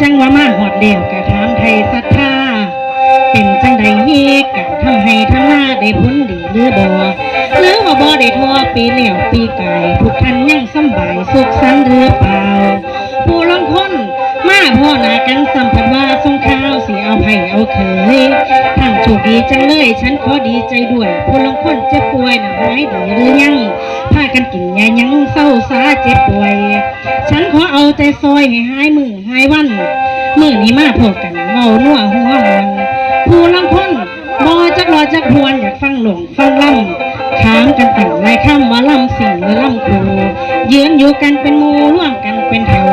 จังว่ามาหอดเดียวกะถามไทยศรัทธาเป็นจังใดเฮกะทำให้ทำหน้าได้ผลดีหรือบ่หรือว่าบ่ได้ทั่วปีเหลี่ยวปีไก่ทุกท่านยังสบายสุขสันต์หรือเปล่า ผู้ลางคนมาพ่อหนากันสัมผัสาวสิเอาไผ่เอาเขยท่านโชคดีจังเลย ฉันขอดีใจด้วยผู้ลางคนเจ็บป่วยหน่ะหายดีหรือยังพากันกินยายังเศร้าสาเจ็บป่วย ฉันขอเอาใจซอยให้หายมือหายวันมื่อนี้มาพบกันเมาหนัวหัวมันผู้ลังคนบอจักรอจักพวนอยากฟังหลงฟังล่ำถามกันตั้งหลายคำว่าล่ำสิ่งหรือล่ำครูยืนอยู่กันเป็นมูร่วมกันเป็นแถว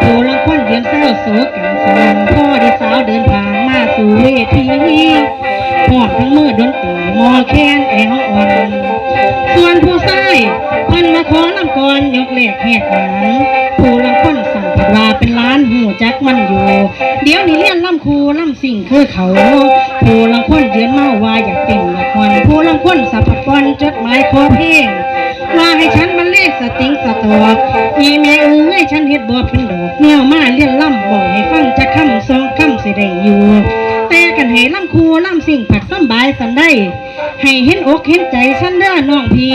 ผู้ลังคนเยืนเศร้าโศกกันสนันพ่อที่สาวเดินผ่าน สู่เวทีพร้อมทั้งมือดนตรีมอแคนแอลอ่อน ส่วนผู้ชายเพิ่นมาขอลำกรยกเลขแหกหางผู้ลางคนสั่งผัดว่าเป็นล้านหูจักมันอยู่ เดี๋ยวนี้เลี้ยนลำครูลำสิ่งคือเขา ผู้ลางคนเยือนเมาว่าอยากเต้นอยากควันผู้ลางคนสับผัดกรจดหมายขอเพลงว่าให้ฉันบรรเลงสติงสตอกอีแม่เอ้ยฉันเฮ็ดบ่เป็นดอกแนวมาเลี้ยนล่ำบอกให้ฟัง อยู่แต่กันให้ลำครูลำสิ่งผัดสำบายสันได้ ให้เห็นอกเห็นใจฉันเด้อน้องพี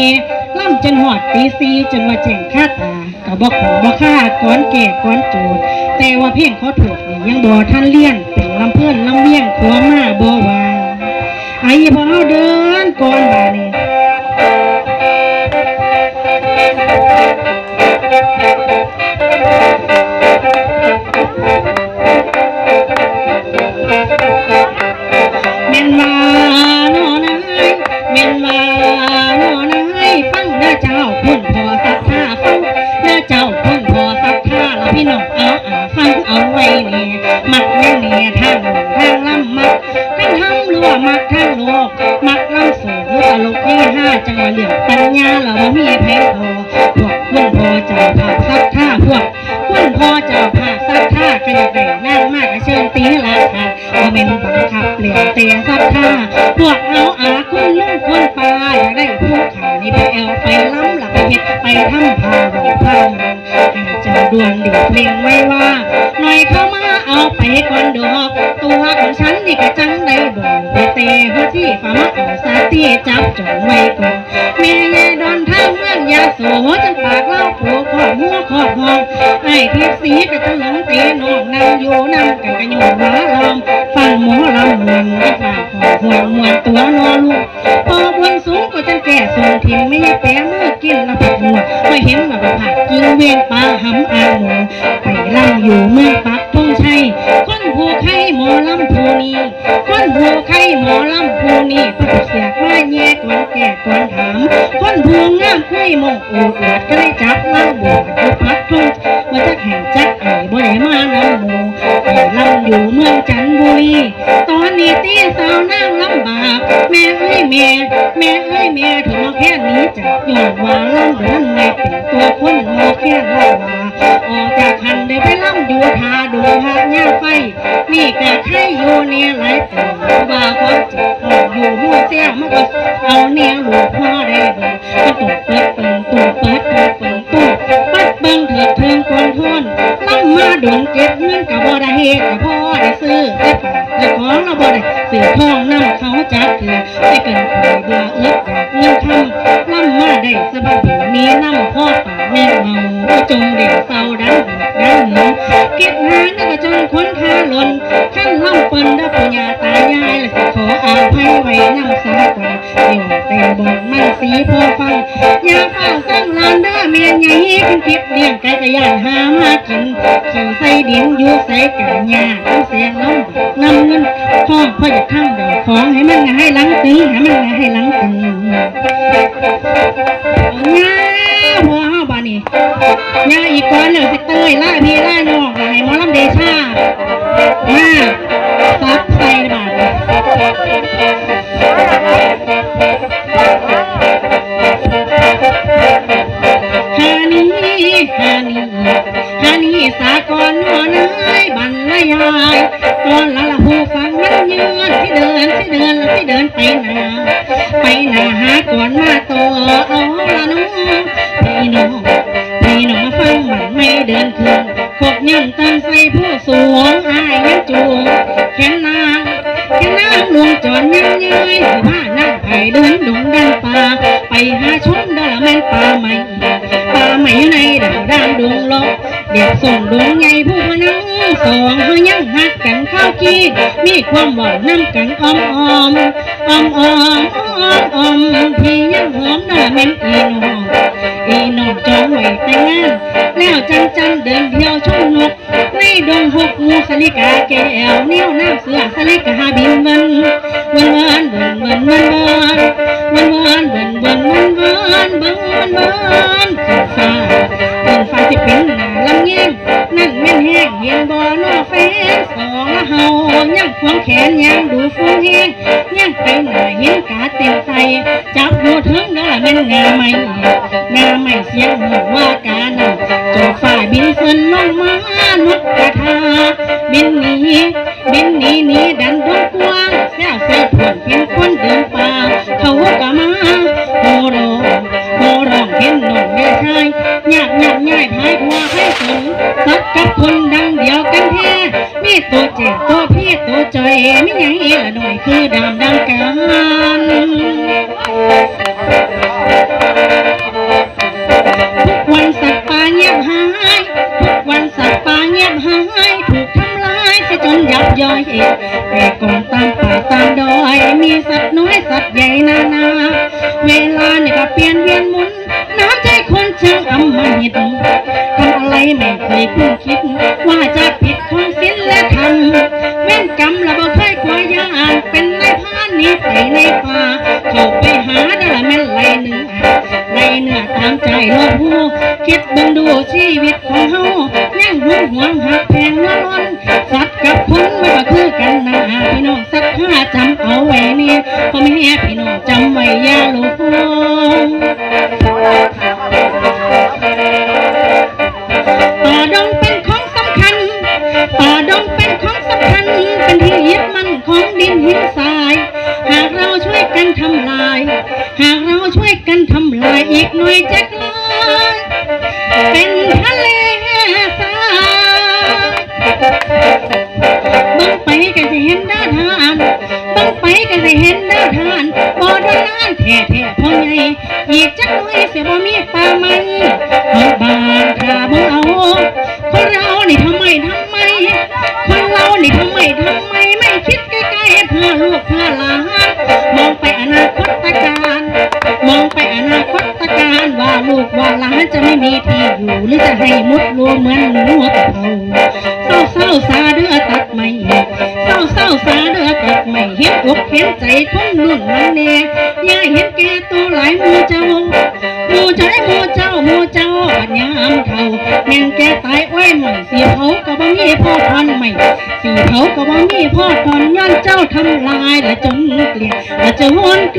ล่ำจนหอดตีซีจนว่าแจ้งค่าตาก็บอกของบอกค่าก้อนแก่ก้อนโจดแต่ว่าเพียงขอโทษนี่ยังบ่ท่านเลี้ยนเป็นลำเพื่อนลำเลี้ยงขัวมาบ่วาไอ้บ่เฮาเดินก่อนบานี่ มักทางโลกมักลำโสดหรือตลกที่ห้าจังหวะเหลี่ยมปัญญาเราบ่มีแพ้ทอพวกคุณพอเจ้าภาพสักท่าพวกคุณพอเจ้าภาพสักท่าก็อยากได้นั่งมากเชิญตีราคาบ่แม่นบังคับเปลี่ยนเตียสักท่าพวกเอาอาคุณลุงคนปลาอยากได้ผู้ขานี่ไปแอลไปล้ำหลักไปเฮ็ดไปทำพาเราพังให้เจ้าดวงดีเพลงไว เอาสาตีจับจองไว้ก่อนแม่ยายดอนทางเมืองยาโสจังปากเล่าโผขอบหัวขอบห้องไอ้ทิพสีก็จะหลงเตะน้องนั่งอยู่นั่งกันกันอยู่หมาลอมฟังหมอลำมวนก็ฝากขอห่วมวนตัวนอลูกพอบนสูงก็จะแก่ส่งถิ่นไม่ใช่แปะมือกินละผัดหัวไม่เห็นมาประผักกินเวียนปลาหำอาหมูไปลำอยู่เมืองปักทงชัยคนหูไข่หมอลำภูนีคนหูไข่หมอลำภูนี คนแก่ก่อนถามคนพวงามไข่มองอูอวดก็ได้จับเล่าบอกอยู่พักทงว่าจะแห่งจักไอ้บ่ได้มานำหมูไปลำอยู่เมืองจันทบุรีตอนนี้ตี้สาวนั่งลำบากแม่เอ้ยแม่แม่เอ้ยแม่ถึงมาแค่นี้จากย้อนว่าลำเดิน น้ำพ่อป่าแม่เมาก็จมเด่นเศร้าดันดันหนึ่งเก็บหางก็จนคนทาหล่นขั้นล่ำเปิ้นได้ปุญญาตายายและสิขออาภัยไว้นำสาก่อนอยู่แต่บอกมันสีพอฟังยาเฝ้าสร้างลานเด้อแม่ใหญ่ขึ้นคิดเลี้ยงไก่กระยางหามากินขี่ใส่ดินอยู่ใส่กะหญ้าต้องเสียงน้ำนำเงินทอพ่ออยากทำดอกของให้มันให้หลังตึงให้มันให้หลังตึงงาพ อเฮาบานี่าอีกก้อนหนึ่งสิเตยล่าพี่ล่าน้องล่ะให้หมอลำเดชามาซับใส่บาดฮานีฮานีฮานีสากลนอนเอ้ยบันละยายก่อนละละหูฟังมันยืนที่เดินที่เดินแล้วที่เดินไปหนาไปหนาหาก่อนมาโต เอาละน้องพี่น้องพี่น้องฟังมันไม่เดินคืนพวกยังตั้งใส่ผู้สูงอายยังจูงแขนนางแขนนางลวงจอนยังเย้ยสิว่านั่งไผ่เดินดงดันป่าไปหาชมดอละแม่นป่าใหม่ป่าใหม่อยู่ในดาวด่างดวงลบเด็กส่งดวงใหญ่ผู้พนังสองเฮายังหักกันข้าวกี้มีความหวังน้ำกันอ้อมอ้อมอ้อมอ้อมอ้อมอ้อมพี่ยังหอมเดอละแม่นอีน้องอีน้องจองไว้แต่งงานแล้วจันจันเดินเที่ยวชม ดงหกหมูสลิกาแก้วนี้วน้ำเสือสลิกาบินเบินเบินเบินเบินเบินเบินเบินเบินเบินเบินเบินเบินเบินเบินเบินขึ้นฟ้าขึ้นฟ้าที่เป็นหน้าลำแยงนั่นแม่นแห้งเห็นบ่อนอแฟนสองเฮายังควงแขนยังดูฟงแห้งยังไปหน้าเห็นกาเต็มใส่จับดูถึงเด้อแม่นงาใหม่งาไม่เสียงหูว่ากา ฝ่าบินเฟินลงมานกกระทาบินหนีบินหนีหนีดันดงกว้างแซวใส่ผวนเป็นคนเดินป่าเขาก็มาโหร้องโหร้องเห็นน้องแม่ชายหยาบหยาบง่ายพายหัวให้สนสักกับคนดังเดียวกันแท้มีตัวเจ็บตัวพี่ตัวจอยไม่ยังเอละหน่อยคือดามดังกัน ต่กองตามป่าตามดอย มีสัตว์น้อยสัตว์ใหญ่นานา เวลาเนี่ยก็เปลี่ยนเวียนหมุน น้ำใจคนช่างอำมหิตทำอะไรไม่เคยคุ้นคิดว่าจะ จำเอาไว้เนี่ยพ่อแม่พี่น้องจำไว้อย่าหลงป่าดงเป็นของสำคัญป่าดงเป็นของสำคัญ เป็นที่ยึดมั่นของดินหินทราย หากเราช่วยกันทำลาย หากเราช่วยกันทำลายอีกหน่อยจะ แท้พ่อใหญ่อีกจักหน่อยเสียบ่มีป่าไม้ฮอดบ้านถ้าบ่เอาคนเรานี่ทำไมทำไม คนเรานี่ทำไมทำไมไม่คิดใกล้ๆเพื่อลูกเพื่อหลานมองไปอนาคตการมองไปอนาคตการว่าลูกว่าหลานจะไม่มีที่อยู่หรือจะให้มุดรวเหมือนหนูหัวตะเภาเศร้าเศร้าสาเดือตัดไม่เศร้าเศร้าสาเดือตัดไม่เห็นอกเห็นใจคนรุ่นนั้นแน่ เขาก็บ่มีพ่อตอนย้อนเจ้าทำลายและจนเกลียดและจะวนเก